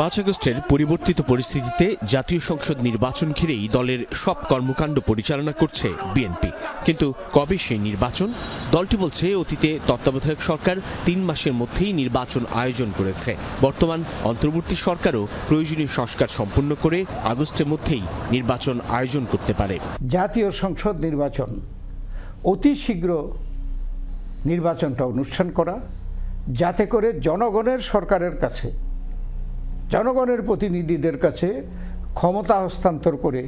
পাঁচ আগস্টের পরিবর্তিত পরিস্থিতিতে জাতীয় সংসদ নির্বাচন ঘিরেই দলের সব কর্মকাণ্ড পরিচালনা করছে বিএনপি। কিন্তু কবে সেই নির্বাচন? দলটি বলছে, অতীতে তত্ত্বাবধায়ক সরকার তিন মাসের মধ্যেই নির্বাচন আয়োজন করেছে। বর্তমান অন্তর্বর্তী সরকারও প্রয়োজনীয় সংস্কার সম্পন্ন করে আগস্টের মধ্যেই নির্বাচন আয়োজন করতে পারে। জাতীয় সংসদ নির্বাচন, অতি শীঘ্র নির্বাচনটা অনুষ্ঠান করা যাতে করে জনগণের সরকারের কাছে, জনগণের প্রতিনিধিদের কাছে ক্ষমতা হস্তান্তর করে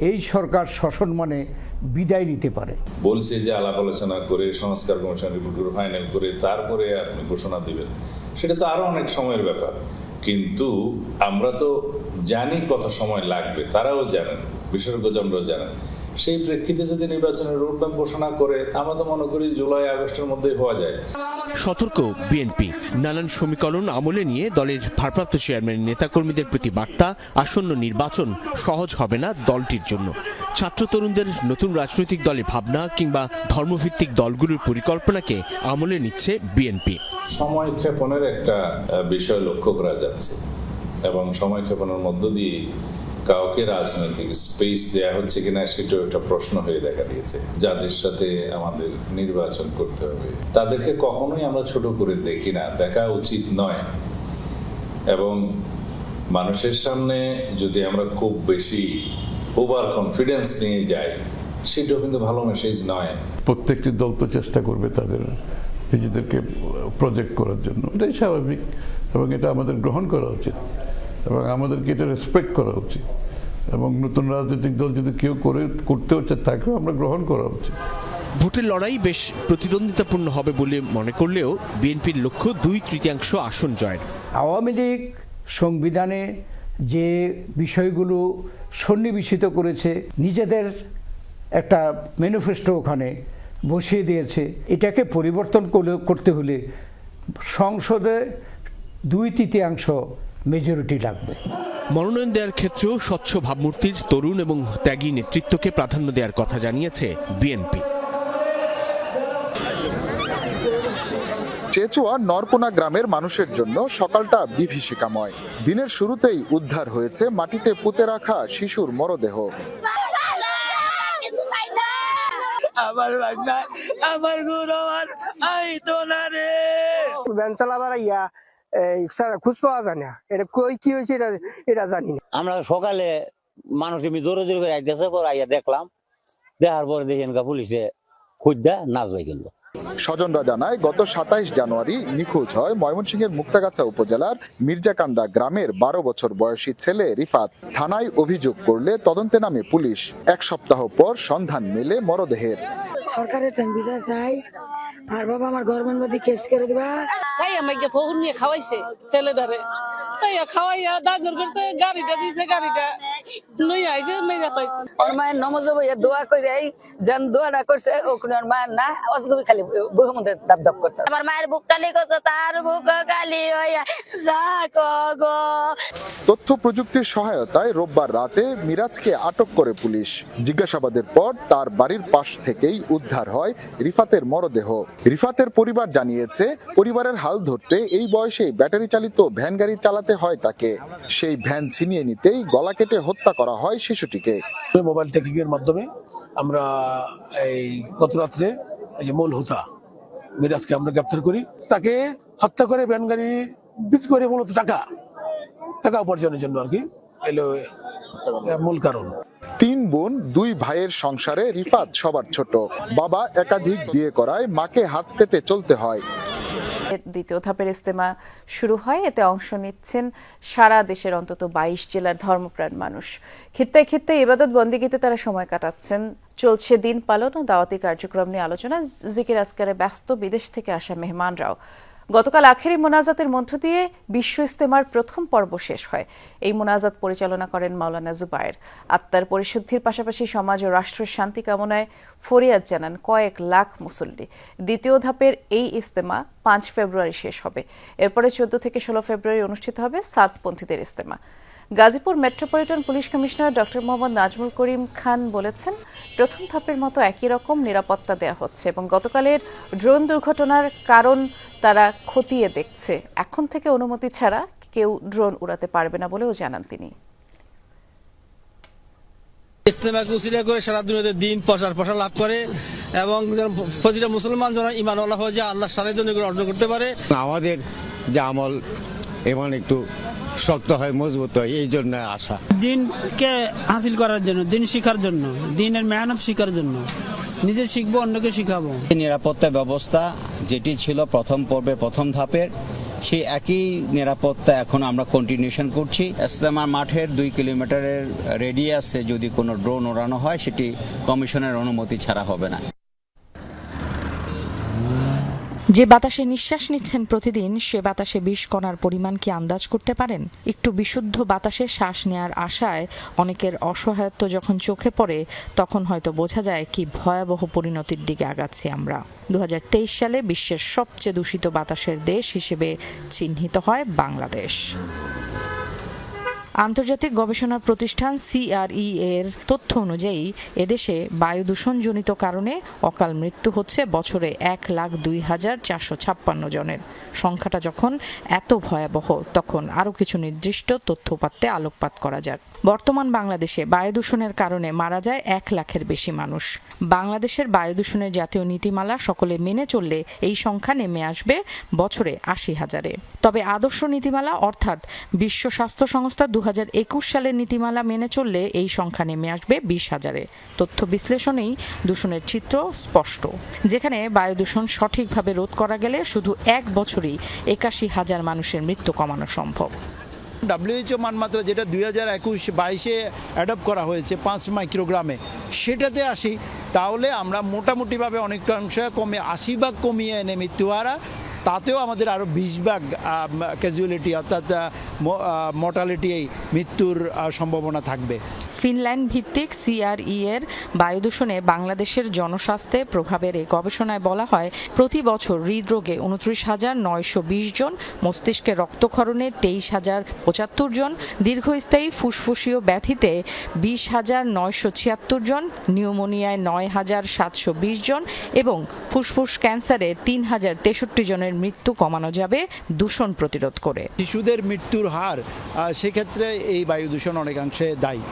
এই সরকার সসম্মানে বিদায় নিতে পারে। বলছে যে আলাপ আলোচনা করে, সংস্কার কমিশন রিপোর্টগুলো ফাইনাল করে, তারপরে আপনি ঘোষণা দিবেন। সেটা তো আরও অনেক সময়ের ব্যাপার। কিন্তু আমরা তো জানি কত সময় লাগবে, তারাও জানেন, বিশেষজ্ঞজনরাও জানেন। সেই প্রেক্ষিতে যদি নির্বাচনের রোডম্যাপ ঘোষণা করে আমরা তো মনে করি জুলাই আগস্টের মধ্যেই হওয়া যায়। সতর্ক বিএনপি নানান সমীকরণ আমলে নিয়ে দলের ভারপ্রাপ্ত চেয়ারম্যান নেতাকর্মীদের প্রতি বার্তা আসন্ন নির্বাচন সহজ হবে না দলটির জন্য। ছাত্র তরুণদের নতুন রাজনৈতিক দলে ভাবনা কিংবা ধর্মভিত্তিক দলগুলোর পরিকল্পনাকে আমলে নিচ্ছে বিএনপি সময় ক্ষেপণের একটা বিষয় লক্ষ্য করা যাচ্ছে। এবং সময় ক্ষেপণের মধ্য দিয়ে কাউকে রাজনৈতিক স্পেস দেয়া হচ্ছে কিনা সেটাও একটা প্রশ্ন হয়ে দেখা দিয়েছে। যাদের সাথে আমাদের নির্বাচন করতে হবে, তাদেরকে কখনোই আমরা ছোট করে দেখি না, দেখা উচিত নয়। এবং মানুষের সামনে যদি আমরা খুব বেশি ওভার কনফিডেন্স নিয়ে যাই, সেটাও কিন্তু ভালো মেসেজ নয়। প্রত্যেকটি দল তো চেষ্টা করবে তাদের নিজেদেরকে প্রজেক্ট করার জন্য। এটাই স্বাভাবিক এবং এটা আমাদের গ্রহণ করা উচিত। এবং আমাদেরকে এটা রেসপেক্ট করা উচিত। এবং নতুন রাজনৈতিক দল যদি কেউ করে করতে হচ্ছে তাকেও আমরা গ্রহণ করা উচিত। ভোটের লড়াই বেশ প্রতিদ্বন্দ্বিতাপূর্ণ হবে বলে মনে করলেও বিএনপির লক্ষ্য দুই তৃতীয়াংশ আসন জয়ের। আওয়ামী লীগ সংবিধানে যে বিষয়গুলো সন্নিবেশিত করেছে নিজেদের একটা ম্যানিফেস্টো ওখানে বসিয়ে দিয়েছে এটাকে পরিবর্তন করতে হলে সংসদে দুই তৃতীয়াংশ মেজরিটি লাগবে। মনোনয়ন দেওয়ার ক্ষেত্রেও স্বচ্ছ ভাবমূর্তির তরুণ এবং ত্যাগী নেতৃত্বকে প্রাধান্য দেওয়ার কথা জানিয়েছে বিএনপি। চেচুয়া নরপোনা গ্রামের মানুষের জন্য সকালটা বিভীষিকাময়। দিনের শুরুতেই উদ্ধার হয়েছে মাটিতে পুঁতে রাখা শিশুর মরদেহ। আমার বাগনা আমার গুরু আমার আইতো না রে। ভ্যান চালাবার এই স্যার খুঁজ পাওয়া যায় না। এটা কই কি হয়েছে এটা এটা জানি না। আমরা সকালে মানুষ জোরে করে আইতেছে পর আইয়া দেখলাম দেখার পরে দেখেন গা পুলিশে খুঁজা নাচ হয়ে গেল। স্বজনরা জানায় গত সাতাইশ জানুয়ারি নিখোঁজ হয় ময়মনসিংহের মুক্তাগাছা উপজেলার মির্জাকান্দা গ্রামের বারো বছর বয়সী ছেলে রিফাত। থানায় অভিযোগ করলে তদন্তে নামে পুলিশ। এক সপ্তাহ পর সন্ধান মেলে মরদেহের। সরকারের চাই। আর বাবা আমার গভর্নমেন্ট কেস করে দিবা। সাই আমাকে ফহুন নিয়ে খাওয়াইছে ছেলেটারে। সাইয়া খাওয়াইয়া দাদুর করছে গাড়িটা দিছে গাড়িটা লই আইছে মেরা পাইছে। ওর মায়ের নমজ বইয়া দোয়া করে এই যেন দোয়াটা করছে ওখানে ওর মায়ের না অজগবি খালি বুকের মধ্যে দাব দাব করতে আমার মায়ের বুক কালি করছে তার বুক কালি হইয়া যা গো। তথ্য প্রযুক্তির সহায়তায় রোববার রাতে মিরাজকে আটক করে পুলিশ। জিজ্ঞাসাবাদের পর তার বাড়ির পাশ থেকেই উদ্ধার হয় রিফাতের মরদেহ। রিফাতের পরিবার জানিয়েছে পরিবারের হাল ধরতে এই বয়সে ব্যাটারি চালিত ভ্যান গাড়ি চালাতে হয় তাকে। সেই ভ্যান ছিনিয়ে নিতেই গলা কেটে হত্যা করা হয় শিশুটিকে। মোবাইল ট্র্যাকিং এর মাধ্যমে আমরা এই গত রাত্রে এই যে মূল হুতা মিরাজকে আমরা গ্রেপ্তার করি। তাকে হত্যা করে ভ্যান গাড়ি বিক্রি করে মূলত টাকা টাকা উপার্জনের জন্য আর কি। এলো মূল কারণ। তিন বোন দুই ভাইয়ের সংসারে রিফাত সবার ছোট। বাবা একাধিক বিয়ে করায় মাকে হাত পেতে চলতে হয়। দ্বিতীয় ধাপের ইস্তেমা শুরু হয়। এতে অংশ নিচ্ছেন সারা দেশের অন্তত বাইশ জেলার ধর্মপ্রাণ মানুষ। খিত্তায় খিত্তায় ইবাদত বন্দিগিতে তারা সময় কাটাচ্ছেন। চলছে দিন পালন ও দাওয়াতি কার্যক্রম নিয়ে আলোচনা। জিকির আসকারে ব্যস্ত বিদেশ থেকে আসা মেহমানরাও। গতকাল আখেরি মোনাজাতের মধ্য দিয়ে বিশ্ব ইস্তেমার প্রথম পর্ব শেষ হয়। এই মোনাজাত পরিচালনা করেন মাওলানা জুবায়ের। আত্মার পরিশুদ্ধির পাশাপাশি সমাজ ও রাষ্ট্রের শান্তি কামনায় ফরিয়াদ জানান কয়েক লাখ মুসল্লি। দ্বিতীয় ধাপের এই ইস্তেমা পাঁচ ফেব্রুয়ারি শেষ হবে। এরপরে চোদ্দ থেকে ষোলো ফেব্রুয়ারি অনুষ্ঠিত হবে সাতপন্থীদের ইস্তেমা। Gazipur metropolitan police commissioner doctor Mohammad Nazmul Karim Khan বলেছেন প্রথম ধাপের মতো একই রকম নিরাপত্তা দেওয়া হচ্ছে এবং গতকালের ড্রোন দুর্ঘটনার কারণ তারা খতিয়ে দেখছে। এখন থেকে অনুমতি ছাড়া কেউ ড্রোন উড়াতে পারবে না বলেও জানান তিনি। ইস্তেমাকে উসিলা করে সারা দুনিয়াতে দিন প্রসার প্রসার লাভ করে এবং প্রতিটা মুসলমান যেন ইমান আল্লাহ যে আল্লাহ সানিধ্য অর্জন করতে পারে। আমাদের যে আমল এমন একটু শক্ত হয় মজবুত হয় এই জন্য আশা। দিনকে হাসিল করার জন্য দিন শিখার জন্য দিনের মেহনত শিখার জন্য। নিজে শিখব অন্যকে শিখাবো। নিরাপত্তা ব্যবস্থা যেটি ছিল প্রথম পর্বে প্রথম ধাপের সেই একই নিরাপত্তা এখন আমরা কন্টিনিউশন করছি। ইসলামার মাঠের দুই কিলোমিটারের রেডিয়াসে যদি কোনো ড্রোন ওড়ানো হয় সেটি কমিশনের অনুমতি ছাড়া হবে না। যে বাতাসে নিঃশ্বাস নিচ্ছেন প্রতিদিন, সে বাতাসে বিষ কণার পরিমাণ কি আন্দাজ করতে পারেন? একটু বিশুদ্ধ বাতাসে শ্বাস নেয়ার আশায় অনেকের অসহায়ত্ব যখন চোখে পড়ে, তখন হয়তো বোঝা যায় কি ভয়াবহ পরিণতির দিকে আগাচ্ছি আমরা। দু হাজার তেইশ সালে বিশ্বের সবচেয়ে দূষিত বাতাসের দেশ হিসেবে চিহ্নিত হয় বাংলাদেশ। আন্তর্জাতিক গবেষণা প্রতিষ্ঠান সিআরই এর তথ্য অনুযায়ী, এদেশে বায়ু দূষণজনিত কারণে অকাল মৃত্যু হচ্ছে বছরে এক লাখ দুই হাজার চারশো ছাপ্পান্ন জনের। সংখ্যাটা যখন এত ভয়াবহ, তখন আরও কিছু নির্দিষ্ট তথ্য তথ্যপাত্রে আলোকপাত করা যাক। বর্তমান বাংলাদেশে বায়ু দূষণের কারণে মারা যায় এক লাখের বেশি মানুষ। বাংলাদেশের বায়ু দূষণের জাতীয় নীতিমালা সকলে মেনে চললে এই সংখ্যা নেমে আসবে বছরে আশি হাজারে। তবে আদর্শ নীতিমালা অর্থাৎ বিশ্ব স্বাস্থ্য সংস্থা দু হাজার একুশ সালের নীতিমালা মেনে চললে এই সংখ্যা নেমে আসবে বিশ হাজারে। তথ্য বিশ্লেষণেই দূষণের চিত্র স্পষ্ট। যেখানে বায়ু দূষণ সঠিকভাবে রোধ করা গেলে শুধু এক বছরেই একাশি হাজার মানুষের মৃত্যু কমানো সম্ভব। ডাব্লিউএইচও মানমাত্রা যেটা দুই হাজার একুশ বাইশে অ্যাডপ্ট করা হয়েছে পাঁচ মাইক্রোগ্রামে, সেটাতে আসি। তাহলে আমরা মোটামুটিভাবে অনেকটা অংশ কমে, আশি ভাগ কমিয়ে এনে মৃত্যু হারা। তাতেও আমাদের আরও বিশ ভাগ ক্যাজুয়ালিটি অর্থাৎ মর্টালিটি মৃত্যুর সম্ভাবনা থাকবে। ফিনল্যান্ড ভিত্তিক সিআরই এর বায়ু দূষণে বাংলাদেশের জনস্বাস্থ্যে প্রভাবের এই গবেষণায় বলা হয়, প্রতি বছর হৃদরোগে উনত্রিশ হাজার নয়শো বিশ জন, মস্তিষ্কে রক্তক্ষরণে তেইশ হাজার পঁচাত্তর জন, দীর্ঘস্থায়ী ফুসফুসীয় ব্যাধিতে বিশ হাজার নয়শো ছিয়াত্তর জন, নিউমোনিয়ায় নয় হাজার সাতশো বিশ জন এবং ফুসফুস ক্যান্সারে তিন হাজার তেষট্টি জনের মৃত্যু কমানো যাবে দূষণ প্রতিরোধ করে। শিশুদের মৃত্যুর হার সেক্ষেত্রে এই বায়ু দূষণ অনেকাংশে দায়ী।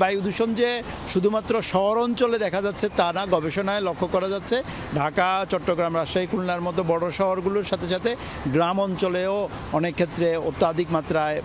বায়ু দূষণ যে শুধুমাত্র শহর অঞ্চলে দেখা যাচ্ছে তা না গবেষণায় লক্ষ্য করা যাচ্ছে। ঢাকা চট্টগ্রাম রাজশাহী খুলনার মতো বড় শহরগুলোর সাথে সাথে গ্রাম অঞ্চলেও অনেক ক্ষেত্রে অত্যাধিক মাত্রায়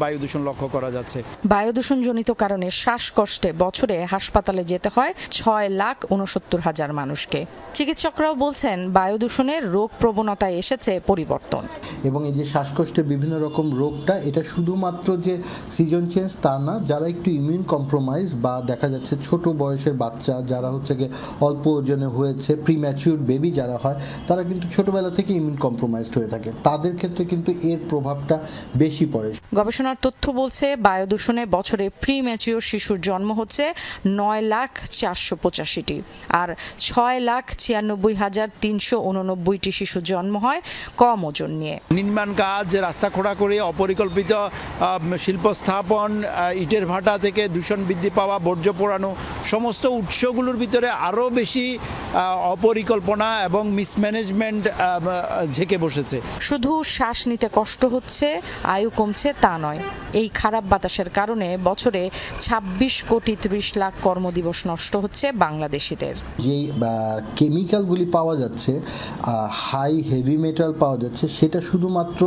বায়ু দূষণ লক্ষ্য করা যাচ্ছে। বায়ু দূষণজনিত কারণে শ্বাসকষ্টে বছরে হাসপাতালে যেতে হয় ছয় লাখ উনসত্তর হাজার মানুষকে। চিকিৎসকরাও বলছেন বায়ু দূষণের রোগ প্রবণতায় এসেছে পরিবর্তন। এবং এই যে শ্বাসকষ্টের বিভিন্ন রকম রোগটা এটা শুধুমাত্র যে সিজন চেঞ্জ তা না যারা একটু ইমিউন কম্প্রোমাইজ বা দেখা যাচ্ছে ছোট বয়সের বাচ্চা যারা হচ্ছে গিয়ে অল্প ওজনে হয়েছে প্রিম্যাচিউর বেবি যারা হয় তারা কিন্তু ছোটবেলা থেকে ইমিউন কম্প্রোমাইজড হয়ে থাকে। তাদের ক্ষেত্রে কিন্তু এর প্রভাবটা বেশি পড়ে। গবেষণার তথ্য বলছে বায়ু দূষণে বছরে প্রি ম্যাচিওর শিশুর জন্ম হচ্ছে নয় লাখ চারশো পঁচাশিটি আর ছয় লাখ ছিয়ানব্বই হাজার তিনশো উননব্বইটি শিশুর জন্ম হয় কম ওজন নিয়ে। নির্মাণ কাজ রাস্তা খোঁড়াখুড়ি অপরিকল্পিত শিল্প স্থাপন ইটের ভাটা থেকে দূষণ বৃদ্ধি পাওয়া, বর্জ্য পোড়ানো, সমস্ত উৎসগুলোর ভিতরে আরও বেশি অপরিকল্পনা এবং মিসম্যানেজমেন্ট ঝেঁকে বসেছে। শুধু শ্বাস নিতে কষ্ট হচ্ছে, আয়ু কমছে তা নয়। এই খারাপ বাতাসের কারণে বছরে ২৬ কোটি ত্রিশ লাখ কর্মদিবস নষ্ট হচ্ছে বাংলাদেশিদের। যেই কেমিক্যালগুলি পাওয়া যাচ্ছে হাই হেভি মেটাল পাওয়া যাচ্ছে সেটা শুধুমাত্র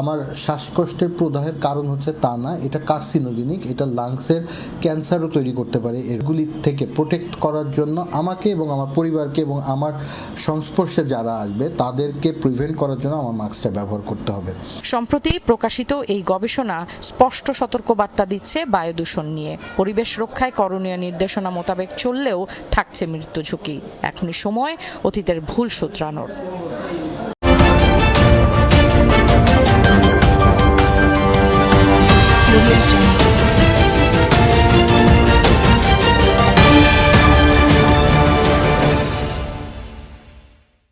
আমার শ্বাসকষ্টের প্রদাহের কারণ হচ্ছে তা না এটা কার্সিনোজেনিক এটা লাংসের ক্যান্সারও তৈরি করতে পারে। এগুলি থেকে প্রোটেক্ট করার জন্য আমাকে এবং আমার পরিবারকে এবং আমার সংস্পর্শে যারা আসবে তাদেরকে প্রিভেন্ট করার জন্য আমার মাস্কটা ব্যবহার করতে হবে। সম্প্রতি প্রকাশিত এই গবেষণা স্পষ্ট সতর্কবার্তা দিচ্ছে বায়ু দূষণ নিয়ে। পরিবেশ রক্ষায় করণীয় নির্দেশনা মোতাবেক চললেও থাকছে মৃত্যু ঝুঁকি। এখনই সময় অতীতের ভুল শুধরানোর।